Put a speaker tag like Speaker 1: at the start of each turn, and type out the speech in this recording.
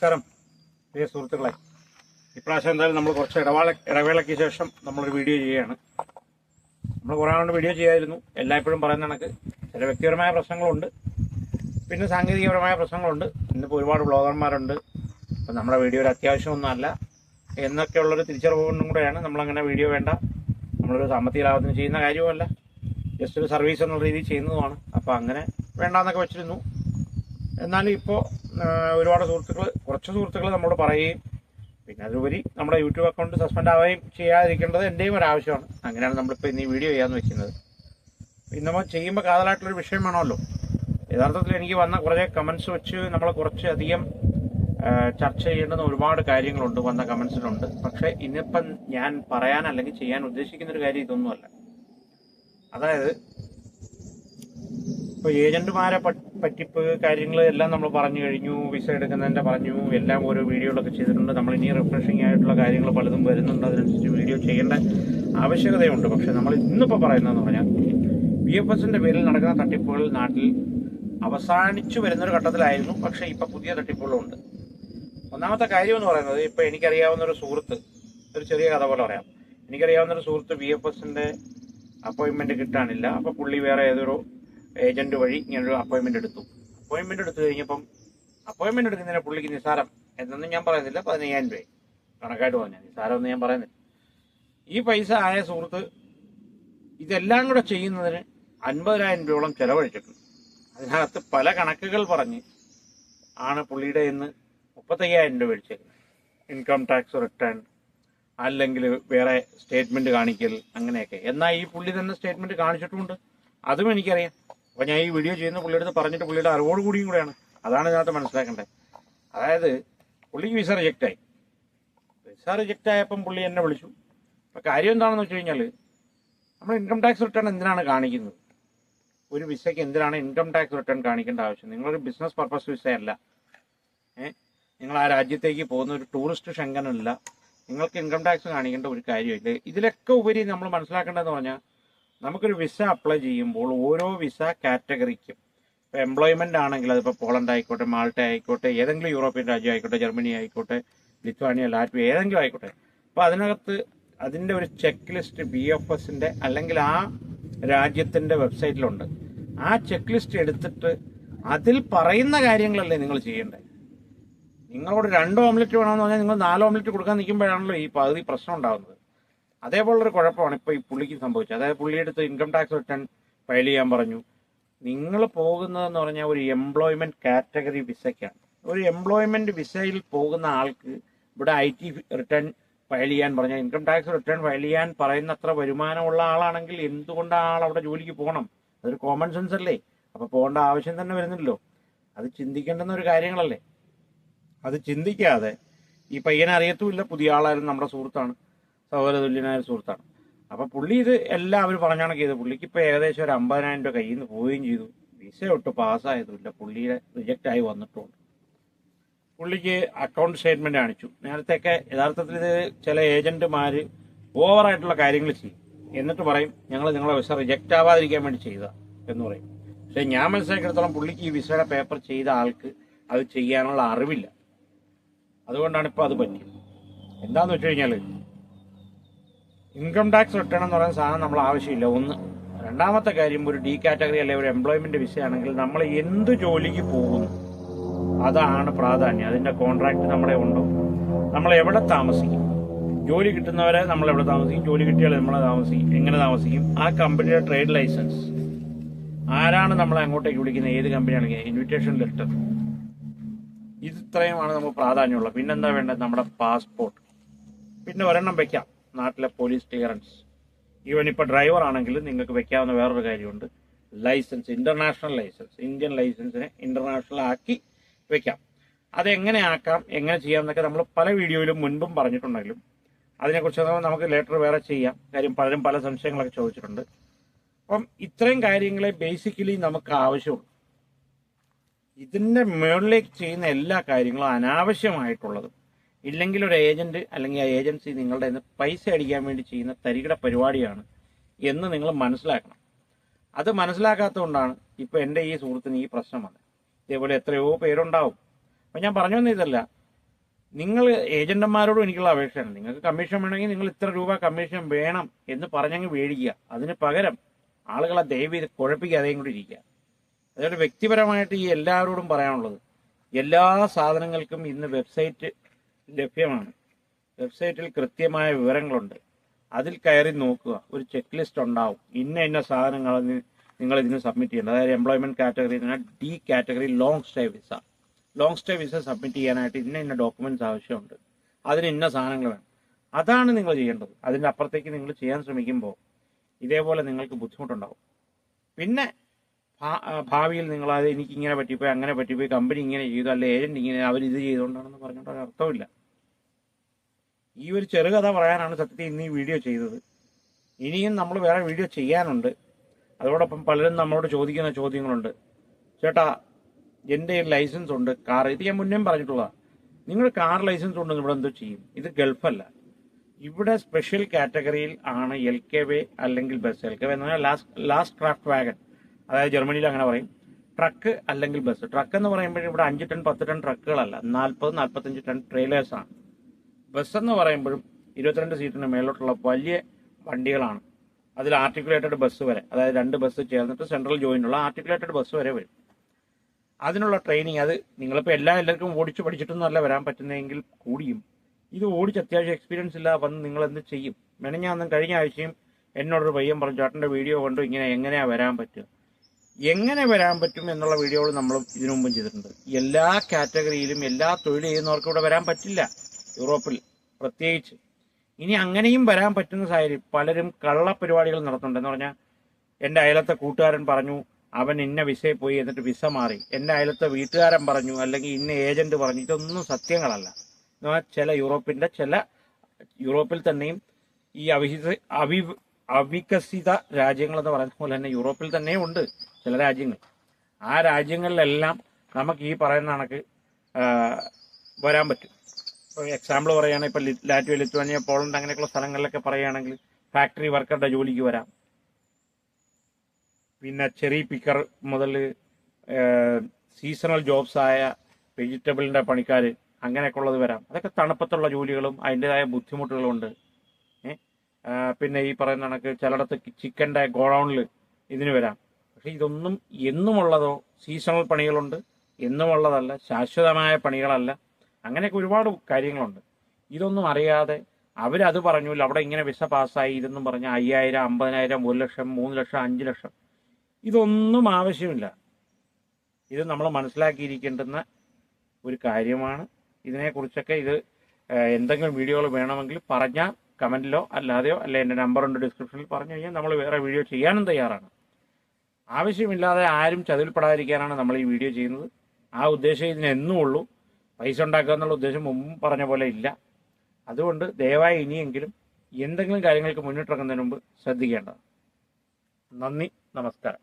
Speaker 1: നമസ്കാരം. പ്രിയ സുഹൃത്തുക്കളെ ഇപ്രാവശ്യം എന്തായാലും നമ്മൾ കുറച്ച് ഇടവേള ഇടവേളയ്ക്ക് ശേഷം നമ്മളൊരു വീഡിയോ ചെയ്യുകയാണ്. നമ്മൾ കുറേ കൊണ്ട് വീഡിയോ ചെയ്യായിരുന്നു. എല്ലായ്പ്പോഴും പറയുന്ന കണക്ക്. ചില വ്യക്തിപരമായ പ്രശ്നങ്ങളുണ്ട്. പിന്നെ സാങ്കേതികപരമായ പ്രശ്നങ്ങളുണ്ട്. ഇന്നിപ്പോൾ ഒരുപാട് ബ്ലോഗർമാരുണ്ട്. അപ്പം നമ്മുടെ വീഡിയോ ഒരു അത്യാവശ്യമൊന്നുമല്ല എന്നൊക്കെയുള്ളൊരു തിരിച്ചറിവ് കൊണ്ടും കൂടെയാണ് നമ്മളങ്ങനെ വീഡിയോ വേണ്ട. നമ്മളൊരു സാമ്പത്തിക ലാഭത്തിന് ചെയ്യുന്ന കാര്യവുമല്ല. ജസ്റ്റ് ഒരു സർവീസ് എന്നുള്ള രീതിയിൽ ചെയ്യുന്നതുമാണ്. അപ്പോൾ അങ്ങനെ വേണ്ടാന്നൊക്കെ വെച്ചിരുന്നു. എന്നാലും ഇപ്പോൾ ഒരുപാട് സുഹൃത്തുക്കൾ കുറച്ച് സുഹൃത്തുക്കൾ നമ്മളോട് പറയുകയും പിന്നെ അതിലുപരി നമ്മുടെ യൂട്യൂബ് അക്കൗണ്ട് സസ്പെൻഡ് ആവുകയും ചെയ്യാതിരിക്കേണ്ടത് എന്റെയും ഒരാവശ്യമാണ് അങ്ങനെയാണ് നമ്മളിപ്പോൾ ഇന്ന് ഈ വീഡിയോ ചെയ്യാന്ന് വെക്കുന്നത്. ഇന്ന് നമ്മൾ ചെയ്യുമ്പോൾ കാതലായിട്ടുള്ളൊരു വിഷയം വേണമല്ലോ. യഥാർത്ഥത്തിൽ എനിക്ക് വന്ന കുറേ കമൻസ് വെച്ച് നമ്മൾ കുറച്ച് അധികം ചർച്ച ചെയ്യേണ്ടുന്ന ഒരുപാട് കാര്യങ്ങളുണ്ട് വന്ന കമൻസിലുണ്ട് പക്ഷേ ഇന്നിപ്പം ഞാൻ പറയാൻ അല്ലെങ്കിൽ ചെയ്യാൻ ഉദ്ദേശിക്കുന്ന ഒരു കാര്യം ഇതൊന്നുമല്ല. അതായത് ഇപ്പോൾ ഏജന്റുമാരെ പറ്റിപ്പ് കാര്യങ്ങൾ എല്ലാം നമ്മൾ പറഞ്ഞു കഴിഞ്ഞു വിസ എടുക്കുന്നതിന്റെ പറഞ്ഞു എല്ലാം ഓരോ വീഡിയോകളൊക്കെ ചെയ്തിട്ടുണ്ട്. നമ്മൾ ഇനി റിഫ്രഷിംഗ് ആയിട്ടുള്ള കാര്യങ്ങൾ പലതും വരുന്നുണ്ട്. അതിനനുസരിച്ച് വീഡിയോ ചെയ്യേണ്ട ആവശ്യകതയുണ്ട്. പക്ഷെ നമ്മൾ ഇന്നിപ്പോൾ പറയുന്നതെന്ന് പറഞ്ഞാൽ ബി എഫ് എസിന്റെ പേരിൽ നടക്കുന്ന തട്ടിപ്പുകൾ നാട്ടിൽ അവസാനിച്ചു വരുന്നൊരു ഘട്ടത്തിലായിരുന്നു. പക്ഷേ ഇപ്പൊ പുതിയ തട്ടിപ്പുകളുണ്ട്. ഒന്നാമത്തെ കാര്യം എന്ന് പറയുന്നത് ഇപ്പൊ എനിക്കറിയാവുന്ന ഒരു സുഹൃത്ത് ഒരു ചെറിയ കഥ പോലെ പറയാം. എനിക്കറിയാവുന്ന ഒരു സുഹൃത്ത് ബി എഫ് എസിന്റെ അപ്പോയിന്റ്മെന്റ് കിട്ടാനില്ല. അപ്പോൾ പുള്ളി വേറെ ഏതൊരു ഏജന്റ് വഴി ഇങ്ങനൊരു അപ്പോയിന്റ്മെന്റ് എടുത്തു. അപ്പോയിന്റ്മെന്റ് എടുത്തു കഴിഞ്ഞപ്പം അപ്പോയിന്റ്മെന്റ് എടുക്കുന്നതിന് പുള്ളിക്ക് നിസ്സാരം. എന്നൊന്നും ഞാൻ പറയുന്നില്ല. പതിനയ്യായിരം രൂപ കണക്കായിട്ട് പറഞ്ഞു നിസ്സാരം ഒന്നും ഞാൻ പറയുന്നില്ല. ഈ പൈസ ആയ സുഹൃത്ത് ഇതെല്ലാം കൂടെ ചെയ്യുന്നതിന് അൻപതിനായിരം രൂപയോളം ചെലവഴിച്ചിട്ടുണ്ട്. അതിനകത്ത് പല കണക്കുകൾ പറഞ്ഞ് ആണ് പുള്ളിയുടെ ഇന്ന് മുപ്പത്തയ്യായിരം രൂപ മേടിച്ചേക്കുന്നത് ഇൻകം ടാക്സ് റിട്ടേൺ അല്ലെങ്കിൽ വേറെ സ്റ്റേറ്റ്മെന്റ് കാണിക്കൽ അങ്ങനെയൊക്കെ. എന്നാൽ ഈ പുള്ളി തന്നെ സ്റ്റേറ്റ്മെന്റ് കാണിച്ചിട്ടുമുണ്ട്. അതും എനിക്കറിയാം. അപ്പൊ ഞാൻ ഈ വീഡിയോ ചെയ്യുന്ന പുള്ളിയുടെ പറഞ്ഞിട്ട് പുള്ളിയുടെ അറിവോട് കൂടിയും കൂടെയാണ്. അതാണ് ഇതിനകത്ത് മനസ്സിലാക്കേണ്ടത്. അതായത് പുള്ളിക്ക് വിസ റിജക്റ്റ് ആയി. വിസ റിജക്റ്റ് ആയപ്പം പുള്ളി എന്നെ വിളിച്ചു. അപ്പൊ കാര്യം എന്താണെന്ന് വെച്ച് കഴിഞ്ഞാൽ നമ്മൾ ഇൻകം ടാക്സ് റിട്ടേൺ എന്തിനാണ് കാണിക്കുന്നത്? ഒരു വിസയ്ക്ക് എന്തിനാണ് ഇൻകം ടാക്സ് റിട്ടേൺ കാണിക്കേണ്ട ആവശ്യം? നിങ്ങളൊരു ബിസിനസ് പർപ്പസ് വിസയല്ല ഏഹ് നിങ്ങൾ ആ രാജ്യത്തേക്ക് പോകുന്ന ഒരു ടൂറിസ്റ്റ് ഷെങ്കനല്ല നിങ്ങൾക്ക് ഇൻകം ടാക്സ് കാണിക്കേണ്ട ഒരു കാര്യമില്ല. ഇതിലൊക്കെ ഉപരി നമ്മൾ മനസ്സിലാക്കേണ്ടതെന്ന് പറഞ്ഞാൽ നമുക്കൊരു വിസ അപ്ലൈ ചെയ്യുമ്പോൾ ഓരോ വിസ കാറ്റഗറിക്കും ഇപ്പോൾ എംപ്ലോയ്മെന്റ് ആണെങ്കിൽ അതിപ്പോൾ പോളണ്ട് ആയിക്കോട്ടെ മാൾട്ട ആയിക്കോട്ടെ ഏതെങ്കിലും യൂറോപ്യൻ രാജ്യം ആയിക്കോട്ടെ ജർമ്മനി ആയിക്കോട്ടെ ലിത്വാനിയ ലാറ്റ്വിയ ഏതെങ്കിലും ആയിക്കോട്ടെ. അപ്പോൾ അതിനകത്ത് അതിന്റെ ഒരു ചെക്ക് ലിസ്റ്റ് ബി എഫ് എസിന്റെ അല്ലെങ്കിൽ ആ രാജ്യത്തിന്റെ വെബ്സൈറ്റിലുണ്ട് ആ ചെക്ക് ലിസ്റ്റ് എടുത്തിട്ട് അതിൽ പറയുന്ന കാര്യങ്ങളല്ലേ നിങ്ങൾ ചെയ്യേണ്ടത് നിങ്ങളോട് രണ്ട് ഓംലെറ്റ് വേണമെന്ന് പറഞ്ഞാൽ നിങ്ങൾ നാല് ഓംലെറ്റ് കൊടുക്കാൻ നിൽക്കുമ്പോഴാണല്ലോ ഈ പകുതി പ്രശ്നം ഉണ്ടാകുന്നത് അതേപോലൊരു കുഴപ്പമാണ് ഇപ്പോൾ ഈ പുള്ളിക്ക് സംഭവിച്ചത്. അതായത് പുള്ളിയെടുത്ത് ഇൻകം ടാക്സ് റിട്ടേൺ ഫയൽ ചെയ്യാൻ പറഞ്ഞു. നിങ്ങൾ പോകുന്നതെന്ന് പറഞ്ഞാൽ ഒരു എംപ്ലോയ്മെന്റ് കാറ്റഗറി വിസയ്ക്കാണ്. ഒരു എംപ്ലോയ്മെന്റ് വിസയിൽ പോകുന്ന ആൾക്ക് ഇവിടെ ഐ ടി റിട്ടേൺ ഫയൽ ചെയ്യാൻ പറഞ്ഞാൽ ഇൻകം ടാക്സ് റിട്ടേൺ ഫയൽ ചെയ്യാൻ പറയുന്ന അത്ര വരുമാനമുള്ള ആളാണെങ്കിൽ എന്തുകൊണ്ട് ആൾ അവിടെ ജോലിക്ക് പോകണം? അതൊരു കോമൺ സെൻസ് അല്ലേ? അപ്പൊ പോകേണ്ട ആവശ്യം തന്നെ വരുന്നില്ലല്ലോ. അത് ചിന്തിക്കേണ്ടുന്ന ഒരു കാര്യങ്ങളല്ലേ? അത് ചിന്തിക്കാതെ ഈ പയ്യനെ അറിയത്തുമില്ല പുതിയ ആളായിരുന്നു നമ്മുടെ സുഹൃത്താണ്. സഹോദര തുല്യനായ ഒരു സുഹൃത്താണ്. അപ്പൊ പുള്ളി ഇത് എല്ലാം അവർ പറഞ്ഞാണ് ചെയ്തത്. പുള്ളിക്ക് ഇപ്പൊ ഏകദേശം ഒരു അമ്പതിനായിരം രൂപ കയ്യിൽ നിന്ന് പോവുകയും ചെയ്തു. വിസ ഒട്ട് പാസ്സായതുമില്ല. പുള്ളിയെ റിജക്റ്റ് ആയി വന്നിട്ടുണ്ട്. പുള്ളിക്ക് അക്കൗണ്ട് സ്റ്റേറ്റ്മെന്റ് കാണിച്ചു. നേരത്തെയൊക്കെ യഥാർത്ഥത്തിൽ ഇത് ചില ഏജന്റുമാര് ഓവറായിട്ടുള്ള കാര്യങ്ങൾ ചെയ്യും. എന്നിട്ട് പറയും ഞങ്ങൾ നിങ്ങളെ വിസ റിജക്റ്റ് ആവാതിരിക്കാൻ വേണ്ടി ചെയ്ത എന്ന് പറയും. പക്ഷെ ഞാൻ മനസ്സിലാക്കിയിടത്തോളം പുള്ളിക്ക് ഈ വിസയുടെ പേപ്പർ ചെയ്ത ആൾക്ക് അത് ചെയ്യാനുള്ള അറിവില്ല. അതുകൊണ്ടാണ് ഇപ്പൊ അത് പറ്റിയത്. എന്താന്ന് വെച്ച് കഴിഞ്ഞാൽ ഇൻകം ടാക്സ് റിട്ടേൺ എന്ന് പറയുന്ന സാധനം നമ്മൾ ആവശ്യമില്ല. ഒന്ന്. രണ്ടാമത്തെ കാര്യം ഒരു ഡി കാറ്റഗറി അല്ലെങ്കിൽ ഒരു എംപ്ലോയ്മെന്റ് വിസ ആണെങ്കിൽ നമ്മൾ എന്ത് ജോലിക്ക് പോകുന്നു? അതാണ് പ്രാധാന്യം. അതിന്റെ കോൺട്രാക്ട് നമ്മളെ ഉണ്ടോ. നമ്മൾ എവിടെ താമസിക്കും? ജോലി കിട്ടുന്നവരെ നമ്മൾ എവിടെ താമസിക്കും? ജോലി കിട്ടിയാൽ നമ്മൾ താമസിക്കും. എങ്ങനെ താമസിക്കും? ആ കമ്പനിയുടെ ട്രേഡ് ലൈസൻസ് ആരാണ് നമ്മളെ അങ്ങോട്ടേക്ക് വിളിക്കുന്നത്? ഏത് കമ്പനിയാണെങ്കിൽ ഇൻവിറ്റേഷൻ ലെറ്റർ ഇത് ഇത്രയുമാണ് നമുക്ക് പ്രാധാന്യമുള്ളത്. പിന്നെന്താ വേണ്ടത്? നമ്മുടെ പാസ്പോർട്ട് പിന്നെ ഒരെണ്ണം വെക്കാം. നാട്ടിലെ പോലീസ് ക്ലിയറൻസ് ഈവൻ ഇപ്പോൾ ഡ്രൈവർ ആണെങ്കിൽ നിങ്ങൾക്ക് വെക്കാവുന്ന വേറൊരു കാര്യമുണ്ട്. ലൈസൻസ് ഇന്റർനാഷണൽ ലൈസൻസ് ഇന്ത്യൻ ലൈസൻസിനെ ഇന്റർനാഷണൽ ആക്കി വെക്കാം. അതെങ്ങനെ ആക്കാം എങ്ങനെ ചെയ്യാം എന്നൊക്കെ നമ്മൾ പല വീഡിയോയിലും മുൻപും പറഞ്ഞിട്ടുണ്ടെങ്കിലും അതിനെക്കുറിച്ച് നമുക്ക് ലേറ്റർ വേറെ ചെയ്യാം. കാര്യം പലരും പല സംശയങ്ങളൊക്കെ ചോദിച്ചിട്ടുണ്ട്. അപ്പം ഇത്രയും കാര്യങ്ങളെ ബേസിക്കലി നമുക്ക് ആവശ്യമുള്ളൂ. ഇതിന്റെ മുകളിലേക്ക് ചെയ്യുന്ന എല്ലാ കാര്യങ്ങളും അനാവശ്യമായിട്ടുള്ളതും ഇല്ലെങ്കിൽ ഒരു ഏജന്റ് അല്ലെങ്കിൽ ആ ഏജൻസി നിങ്ങളുടെ നിന്ന് പൈസ അടിക്കാൻ വേണ്ടി ചെയ്യുന്ന തരികിട പരിപാടിയാണ് എന്ന് നിങ്ങൾ മനസ്സിലാക്കണം. അത് മനസ്സിലാക്കാത്തതുകൊണ്ടാണ് ഇപ്പൊ എന്റെ ഈ സുഹൃത്തിന് ഈ പ്രശ്നം വന്നത്. ഇതേപോലെ എത്രയോ പേരുണ്ടാവും. അപ്പൊ ഞാൻ പറഞ്ഞു വന്ന നിങ്ങൾ ഏജന്റുമാരോടും എനിക്കുള്ള അപേക്ഷയാണ്. നിങ്ങൾക്ക് കമ്മീഷൻ വേണമെങ്കിൽ നിങ്ങൾ ഇത്ര രൂപ കമ്മീഷൻ വേണം എന്ന് പറഞ്ഞങ്ങ് മേടിക്കുക. അതിന് പകരം ആളുകളെ ദയവ് കുഴപ്പിക്കാതെയും കൂടി ഇരിക്കുക. അതുകൊണ്ട് വ്യക്തിപരമായിട്ട് ഈ എല്ലാവരോടും പറയാനുള്ളത് എല്ലാ സാധനങ്ങൾക്കും ഇന്ന് വെബ്സൈറ്റ് ലഭ്യമാണ്. വെബ്സൈറ്റിൽ കൃത്യമായ വിവരങ്ങളുണ്ട്. അതിൽ കയറി നോക്കുക. ഒരു ചെക്ക് ലിസ്റ്റ് ഉണ്ടാവും. ഇന്ന ഇന്ന സാധനങ്ങൾ നിങ്ങൾ ഇതിന് സബ്മിറ്റ് ചെയ്യേണ്ടത് അതായത് employment category D category long stay visa long stay visa submit ചെയ്യാനായിട്ട് ഇന്ന ഇന്ന ഡോക്യുമെന്റ്സ് ആവശ്യമുണ്ട്. അതിന് ഇന്ന സാധനങ്ങൾ വേണം. അതാണ് നിങ്ങൾ ചെയ്യേണ്ടത്. അതിന്റെ അപ്പുറത്തേക്ക് നിങ്ങൾ ചെയ്യാൻ ശ്രമിക്കുമ്പോൾ ഇതേപോലെ നിങ്ങൾക്ക് ബുദ്ധിമുട്ടുണ്ടാവും. പിന്നെ ഭാവിയിൽ നിങ്ങൾ അത് എനിക്ക് ഇങ്ങനെ പറ്റിപ്പോയി അങ്ങനെ പറ്റിപ്പോയി കമ്പനി ഇങ്ങനെ ചെയ്തു അല്ലെ ഏജന്റ് ഇങ്ങനെ അവർ ഇത് ചെയ്തുകൊണ്ടാണെന്ന് പറഞ്ഞിട്ട് ഒരു അർത്ഥമില്ല ഈ ഒരു ചെറുകഥ പറയാനാണ് സത്യത്തിൽ ഇന്ന് ഈ വീഡിയോ ചെയ്തത്. ഇനിയും നമ്മൾ വേറെ വീഡിയോ ചെയ്യാനുണ്ട്. അതോടൊപ്പം പലരും നമ്മളോട് ചോദിക്കുന്ന ചോദ്യങ്ങളുണ്ട്. ചേട്ടാ എന്റെ ലൈസൻസ് ഉണ്ട് കാർ. ഇത് ഞാൻ മുന്നേ പറഞ്ഞിട്ടുള്ളതാണ് നിങ്ങൾ കാർ ലൈസൻസ് ഉണ്ടെന്ന് ഇവിടെ എന്തോ ചെയ്യും? ഇത് ഗൾഫല്ല. ഇവിടെ സ്പെഷ്യൽ കാറ്റഗറിയിൽ ആണ് എൽ കെ വേ അല്ലെങ്കിൽ ബസ്. എൽ കെ വേ എന്ന് പറഞ്ഞാൽ ലാസ്റ്റ് ലാസ്റ്റ് ക്രാഫ്റ്റ് വാഗൺ അതായത് ജർമ്മനിയിൽ അങ്ങനെ പറയും. ട്രക്ക് അല്ലെങ്കിൽ ബസ്. ട്രക്ക് എന്ന് പറയുമ്പോൾ ഇവിടെ അഞ്ച് ടൺ പത്ത് ടൺ ട്രക്കുകളല്ല. നാൽപ്പത് നാൽപ്പത്തഞ്ച് ടൺ ട്രെയിലേഴ്സ് ആണ്. ബസ് എന്ന് പറയുമ്പോഴും ഇരുപത്തിരണ്ട് സീറ്റിന് മേലോട്ടുള്ള വലിയ വണ്ടികളാണ്. അതിൽ ആർട്ടിക്കുലേറ്റഡ് ബസ് വരെ അതായത് രണ്ട് ബസ് ചേർന്നിട്ട് സെൻട്രൽ ജോയിനുള്ള ആർട്ടിക്കുലേറ്റഡ് ബസ് വരെ വരും. അതിനുള്ള ട്രെയിനിങ് അത് നിങ്ങളിപ്പോൾ എല്ലാ എല്ലാവർക്കും ഓടിച്ച് പഠിച്ചിട്ടൊന്നുമല്ല വരാൻ പറ്റുന്നതെങ്കിൽ കൂടിയും. ഇത് ഓടിച്ച് അത്യാവശ്യം എക്സ്പീരിയൻസ് ഇല്ലാതെ വന്ന് നിങ്ങൾ എന്ത് ചെയ്യും? മെനഞ്ഞാന്നും കഴിഞ്ഞ ആഴ്ചയും എന്നോടൊരു പയ്യൻ പറഞ്ഞു ചേട്ടന്റെ വീഡിയോ കണ്ടു ഇങ്ങനെ എങ്ങനെയാണ് വരാൻ പറ്റുക? എങ്ങനെ വരാൻ പറ്റും എന്നുള്ള വീഡിയോകൾ നമ്മൾ ഇതിനു മുമ്പും ചെയ്തിട്ടുണ്ട്. എല്ലാ കാറ്റഗറിയിലും എല്ലാ തൊഴിൽ ചെയ്യുന്നവർക്കും ഇവിടെ വരാൻ പറ്റില്ല. യൂറോപ്പിൽ പ്രത്യേകിച്ച്. ഇനി അങ്ങനെയും വരാൻ പറ്റുന്ന സാഹചര്യം പലരും കള്ള പരിപാടികൾ നടത്തുന്നുണ്ട്. എന്ന് പറഞ്ഞാൽ എന്റെ അയലത്തെ കൂട്ടുകാരൻ പറഞ്ഞു അവൻ ഇന്ന വിസയിൽ പോയി എന്നിട്ട് വിസ മാറി. എന്റെ അയലത്തെ വീട്ടുകാരൻ പറഞ്ഞു അല്ലെങ്കിൽ ഇന്ന ഏജന്റ് പറഞ്ഞു. ഇതൊന്നും സത്യങ്ങളല്ല. ചില യൂറോപ്പിന്റെ ചില യൂറോപ്പിൽ തന്നെയും ഈ അവിഹിത അവി അവികസിത രാജ്യങ്ങൾ എന്ന് പറയുന്ന പോലെ തന്നെ യൂറോപ്പിൽ തന്നെ ഉണ്ട് ചില രാജ്യങ്ങൾ. ആ രാജ്യങ്ങളിലെല്ലാം നമുക്ക് ഈ പറയുന്ന കണക്ക് വരാൻ പറ്റും. ഇപ്പോൾ എക്സാമ്പിൾ പറയുകയാണെങ്കിൽ ഇപ്പോൾ ലാറ്റ്വിയ ലിത്വാനിയ പോളണ്ട് അങ്ങനെയൊക്കെയുള്ള സ്ഥലങ്ങളിലൊക്കെ പറയുകയാണെങ്കിൽ ഫാക്ടറി വർക്കറുടെ ജോലിക്ക് വരാം. പിന്നെ ചെറി പിക്കർ മുതൽ സീസണൽ ജോബ്സ് ആയ വെജിറ്റബിളിന്റെ പണിക്കാർ അങ്ങനെയൊക്കെ ഉള്ളത് വരാം. അതൊക്കെ തണുപ്പത്തുള്ള ജോലികളും അതിന്റെതായ ബുദ്ധിമുട്ടുകളും ഉണ്ട്. പിന്നെ ഈ പറയുന്ന കണക്ക് ചിലയിടത്ത് ചിക്കന്റെ ഗോഡൗണിൽ ഇതിന് വരാം. പക്ഷേ ഇതൊന്നും എന്നുമുള്ളതോ സീസണൽ പണികളുണ്ട്. എന്നുമുള്ളതല്ല ശാശ്വതമായ പണികളല്ല. അങ്ങനെയൊക്കെ ഒരുപാട് കാര്യങ്ങളുണ്ട്. ഇതൊന്നും അറിയാതെ അവരത് പറഞ്ഞു അവിടെ ഇങ്ങനെ വിസ പാസ്സായി ഇതെന്നും പറഞ്ഞാൽ അയ്യായിരം അമ്പതിനായിരം ഒരു ലക്ഷം മൂന്ന് ലക്ഷം അഞ്ച് ലക്ഷം. ഇതൊന്നും ആവശ്യമില്ല. ഇത് നമ്മൾ മനസ്സിലാക്കിയിരിക്കേണ്ടുന്ന ഒരു കാര്യമാണ്. ഇതിനെക്കുറിച്ചൊക്കെ ഇത് എന്തെങ്കിലും വീഡിയോകൾ വേണമെങ്കിൽ പറഞ്ഞാൽ കമന്റിലോ അല്ലാതെയോ അല്ലെ എന്റെ നമ്പറുണ്ട് ഡിസ്ക്രിപ്ഷനിൽ പറഞ്ഞു കഴിഞ്ഞാൽ നമ്മൾ വേറെ വീഡിയോ ചെയ്യാനും തയ്യാറാണ്. ആവശ്യമില്ലാതെ ആരും ചതിൽപ്പെടാതിരിക്കാനാണ് നമ്മൾ ഈ വീഡിയോ ചെയ്യുന്നത്. ആ ഉദ്ദേശം ഇതിന് എന്നും ഉള്ളൂ പൈസ ഉണ്ടാക്കുക എന്നുള്ള ഉദ്ദേശം മുമ്പ് പറഞ്ഞ പോലെ ഇല്ല. അതുകൊണ്ട് ദയവായി ഇനിയെങ്കിലും എന്തെങ്കിലും കാര്യങ്ങൾക്ക് മുന്നിട്ടിറങ്ങുന്നതിന് മുമ്പ് ശ്രദ്ധിക്കേണ്ടത് നന്ദി നമസ്കാരം.